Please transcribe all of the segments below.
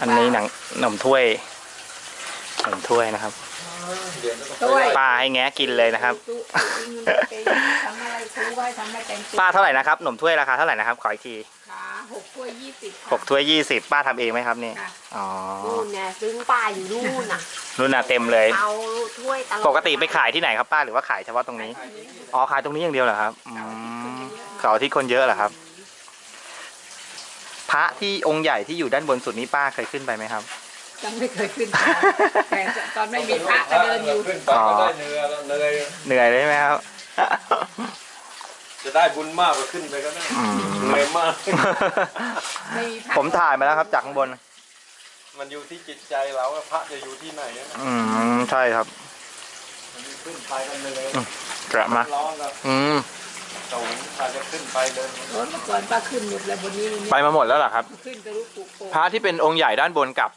อันนี้หนังหนมถ้วยหนมถ้วยนะครับถ้วยป้าให้แงะกินเลยนะครับตู้ไปทำอะไรซื้อไว้ทำอะไรแต่งตัวป้าเท่าไหร่นะครับหนมถ้วยราคาเท่าไหร่นะครับขออีกทีขาหกถ้วยยี่สิบหกถ้วยยี่สิบป้าทำเองไหมครับนี่ค่ะ อ๋อนู่นเนี่ยซึ่งป้าอยู่นู่นน่ะ รุ่นน่ะเต็มเลย เอาถ้วยตลอดปกติไปขายที่ไหนครับป้าหรือว่าขายเฉพาะตรงนี้ อ๋อขายตรงนี้อย่างเดียวเหรอครับอืมเสาร์อาที่คนเยอะเหรอครับ พระที่องค์ใหญ่ที่อยู่ด้านบนสุดนี้ป้าเคยขึ้นไปไหมครับ ยังไม่เคยขึ้นแต่ตอนไม่มีพระก็เดินอยู่ ขึ้นไปก็ได้เนื้อแล้วเนยเหนื่อยเลยไหมครับ จะได้บุญมากกว่าขึ้นไปก็ได้อืม เหนื่อยมาก ไม่มีพระผมถ่ายมาแล้วครับจากข้างบน มันอยู่ที่จิตใจเราว่าพระจะอยู่ที่ไหนนะอืม ใช่ครับ มันขึ้นไปกันเลยกระมา ร้องกับอืม สูงถ้าจะขึ้นไปเดินรถเมื่อก่อนป้าขึ้นหมดเลยบนนี้ไปมาหมดแล้วเหรอครับ ขึ้นกระลุกปุกโป่งพระที่เป็นองค์ใหญ่ด้านบนกับ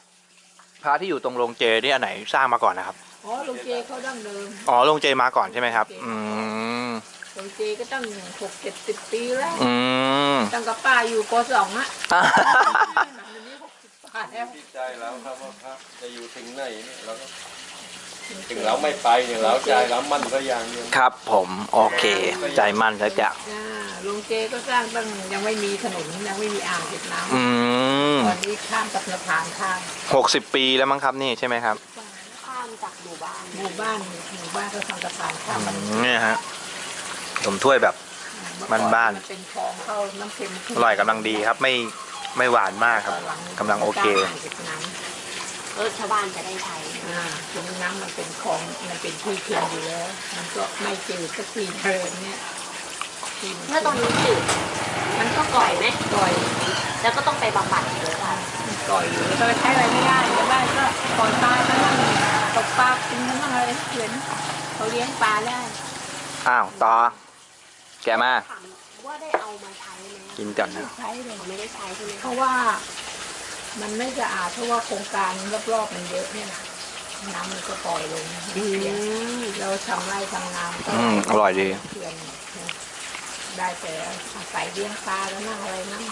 พระที่อยู่ตรงโรงเจนี่อันไหนสร้างมาก่อนนะครับ อ๋อหลวงเจเขาดั้งเดิมอ๋อโรงเจมาก่อนใช่ไหมครับ อืม หลวงเจก็ตั้งหกเจ็ดสิบปีแล้วอืม ตั้งกับป้าอยู่ปสองอะเดี๋ยวนี้หกสิบกว่าแล้ว ที่ใจเราครับว่าพระจะอยู่ถึงไหนเนี่ยเราก็ ถึงเราไม่ไปเนี่ยเราใจเรามั่นก็อย่างเดียวครับผมโอเค ใจมั่นสักอย่างอ่าหลวงเจก็สร้างตั้งยังไม่มีถนนยังไม่มีอ่างเก็บน้ำอืมตอนนี้ข้ามกับสะพานข้ามหกสิบปีแล้วมั้งครับนี่ใช่ไหมครับข้ามจากหมู่บ้านหมู่บ้านหมู่บ้านก็ทำสะพานข้ามมันอืมเนี่ยฮะนมถ้วยแบบบ้านๆมันเป็นคลองเข้าน้ำเค็มขึ้นอร่อยกำลังดีครับไม่ไม่หวานมากครับกำลังโอเคอ่าง เก็บน้ำเออชาวบ้านจะได้ใช้อ่าตรงน้ำมันเป็นคลองมันเป็นที่เค็มอยู่แล้วมันก็ไม่จืดสักทีเดินเนี่ยที่มัเมื่อตอนนี้จืดมันก็ก่อยไหมก่อย แล้วก็ต้องไปบำบัดอีกเลยค่ะมันก่อยอยู่แล้วก็ใช้อะไรไม่ได้เดี๋ยวบ้านก็ปล่อยปลาไปบ้างตกปลากินมันบ้างอะไรเห็นเขาเลี้ยงปลาได้อ้าวต่อแกมาถามว่าได้เอามาใช้ไหมกินก่อนนะใช้เลยเขาไม่ได้ใช้ใช่ไหมเพคะราะว่า มันไม่สะอาดเพราะว่าโครงการรอบๆมันเยอะเนี่ยนะน้ำมันก็ปล่อยลงอืม เราทำไร่ทำนาก็อืมอร่อยดี เขื่อนได้แต่อาศัยเลี้ยงปลาแล้วนั่งอะไรนั่ง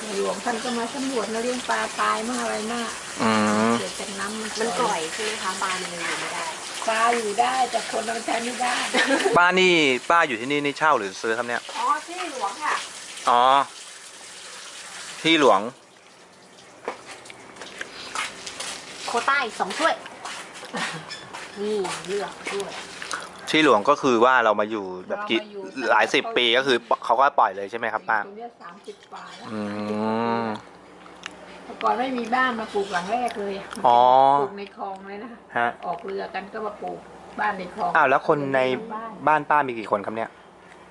ในหลวงท่านก็มาสำรวจมาเลี้ยงปลาตายมั่งอะไรมั่งอืม เกิดจากน้ำมันมันก่อยใช่ไหมคะปลามันเลยอยู่ไม่ได้ ปลาอยู่ได้แต่คนเราใช้ไม่ได้ ป้านี่ป้าอยู่ที่นี่นี่เช่าหรือซื้อครับเนี่ย อ๋อที่หลวงค่ะ อ๋อ ที่หลวง โควต้าอีกสองถ้วย นี่เลือกด้วย ที่หลวงก็คือว่าเรามาอยู่แบบกี่เรามาอยู่ หลายสิบปีก็คือเขาก็ปล่อยเลยใช่ไหมครับป้าตรงเนี้สามสิบกว่าแล้วอืม แต่ก่อนไม่มีบ้านมาปลูกหลังแรกเลยอ๋อ ปลูกในคลองเลยนะฮะออกเรือกันก็มาปลูกบ้านในคลองอ้าวแล้วคนในบ้านบ้านป้ามีกี่คนครับเนี่ย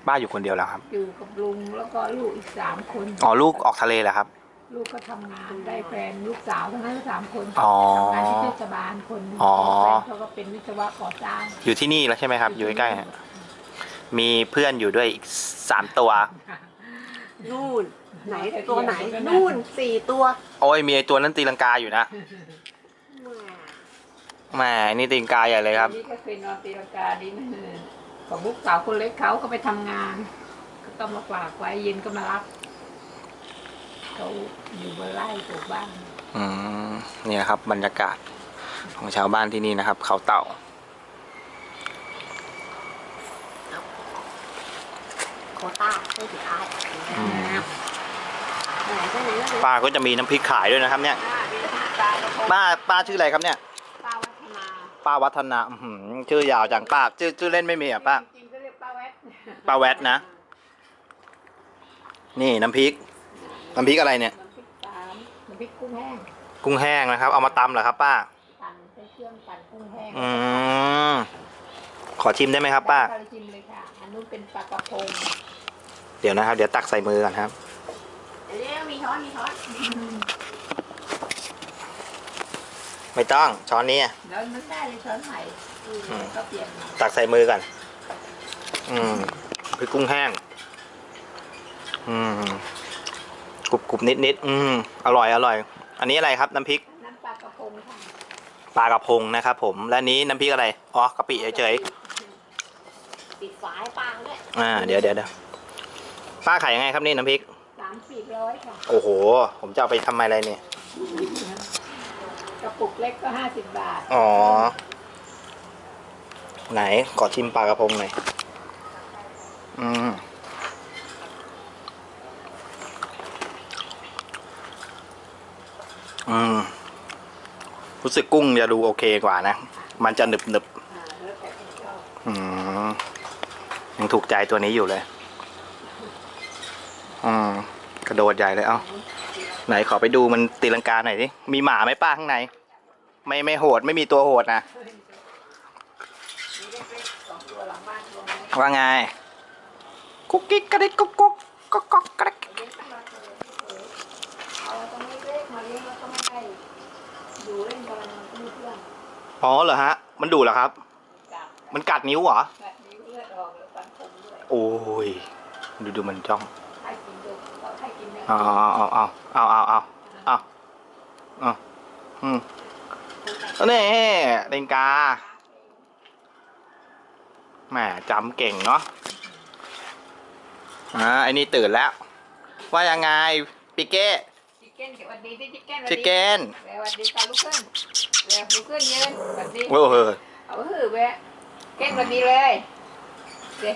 ป้าอยู่คนเดียวแล้วครับอยู่กับลุงแล้วก็ลูกอีกสามคนอ๋อลูกออกทะเลเหรอครับ ลูกก็ทำงานได้แฟนลูกสาวทั้งนั้นสามคนอ๋อทำงานที่เทศบาลคนหนึ่งอ๋อ แฟนเขาก็เป็นวิศวะก่อสร้าง อยู่ที่นี่แล้วใช่ไหมครับ อยู่ใกล้ๆฮะมีเพื่อนอยู่ด้วยอีกสามตัว นู่น ไหนตัวไหน นู่นสี่ตัวโอ้ยมีไอตัวนั้นตีลังกาอยู่นะแหม่แหมนี่ตีลังกาใหญ่เลยครับ นี่ก็เคยนอนตีลังกาดินของลูกสาวคนเล็กเขาก็ไปทำงาน ก็ต้องมาฝากไว้เย็นก็มารับ เขาอยู่บนไร่ปลูกบ้านอืมนี่นะครับ บรรยากาศของชาวบ้านที่นี่นะครับ เขาเต่า โควต้าถ้วยสุดท้ายอืม ไหนก็ไหนก็ไหนป้าก็จะมีน้ำพริกขายด้วยนะครับ เนี่ยอ่ามีน้ำตาลแล้วก็ป้าป้าชื่ออะไรครับเนี่ย ป้าวัฒนาป้าวัฒนาอื้อหือชื่อยาวจังป้าชื่อชื่อเล่นไม่มีอะป้า จริงๆก็เรียกป้าแวดป้าแวดนะ นี่น้ำพริก น้ำพริกอะไรเนี่ย น้ำพริกสามน้ำพริกกุ้งแห้งกุ้งแห้งนะครับ เอามาตำเหรอครับป้า ปั่นใช้เครื่องปั่นกุ้งแห้งอืม ขอชิมได้ไหมครับป้าได้ค่ะชิมเลยค่ะ อันนู้นเป็นปลากระพงเดี๋ยวนะครับ เดี๋ยวตักใส่มือก่อนครับ เดี๋ยวมีช้อนมีช้อนไม่ต้อง ช้อนนี้อะแล้วมันได้เลยช้อนใหม่อืม ก็เปลี่ยนมาตักใส่มือก่อน อืมพริกกุ้งแห้ง อืมก รุบกรุบนิดนิดๆอืมอร่อยอร่อย อันนี้อะไรครับน้ำพริกน้ำปลากระพงค่ะปลากระพงนะครับผมและนี้น้ำพริกอะไรอ๋อกะปิเฉยปิดฝาให้ปลาด้วยๆอ่าเดี๋ยวเดี๋ยวเดี๋ยวป้าขายยังไงครับนี่น้ำพริกสามสี่ร้อยค่ะโอ้โห ผมจะเอาไปทำอะไรเนี่ยเกระปุกเล็กก็ห้าสิบบาทอ๋อไหนขอชิมปลากระพงหน่อยอืม อืมรู้สึกกุ้งจะดูโอเคกว่านะ มันจะหนึบหนึบอืมยังถูกใจตัวนี้อยู่เลย อืมกระโดดใหญ่เลยเอ้า ไหนขอไปดูมันตีลังกาหน่อยดิมีหมาไหมป้าข้างใน ไม่ไม่โหดไม่มีตัวโหดนะว่าไง กุ๊กกิ๊กกระดิกกุ๊กกุ๊กก๊อกก๊กกระดิก เลี้ยงตั้งมาเลยเอาตรงนี้เล็กมาเลี้ยงแล้วก็ไม่ได้อยู่เล่นกันมันก็มีเพื่อน อ๋อเหรอฮะ มันดุเหรอครับจับมันกัดนิ้วเหรอกัดนิ้วเลือดออกแล้วฟันคมด้วยโอ้ย ดูดูมันจ้องให้กินดูเราให้กินเนี่ยเอาเอาเอาเอาเอาเอาเอาเอาอืมนี่เดงกาแหมจำเก่งเนาะ อ่าไอ้นี่ตื่นแล้ว ว่ายังไง ปิเก้ ชิคเก้นสวัสดีที่ชิคเก้นชิคเก้น สวัสดีค่ะลูกขึ้น เร็วลูกขึ้นยืนสวัสดีโอ้โหเอาหือแวะเก้นสวัสดีเลยเด็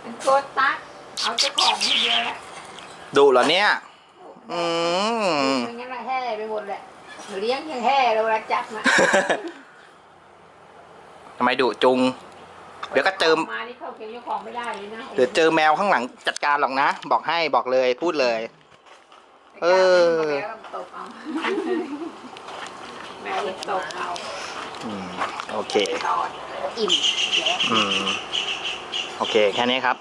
เป็นโคตรตักเอาเจ้าของคนเดียวแหละดุเหรอเนี่ย อืมไม่งั้นละแห่ไปหมดแหละเลี้ยงยังแห่เราเวลาจับมาทำไมดุจุง เดี๋ยวก็เจอมานี่เข้าเก็บเจ้าของไม่ได้เลยนะ เดี๋ยวเจอแมวข้างหลังจัดการหรอกนะ บอกให้บอกเลยพูดเลย เออ แมวก็ตกเอาแมวตกเอาอืมโอเค ตอด อิ่มแล้ว อืม โอเค แค่นี้ครับ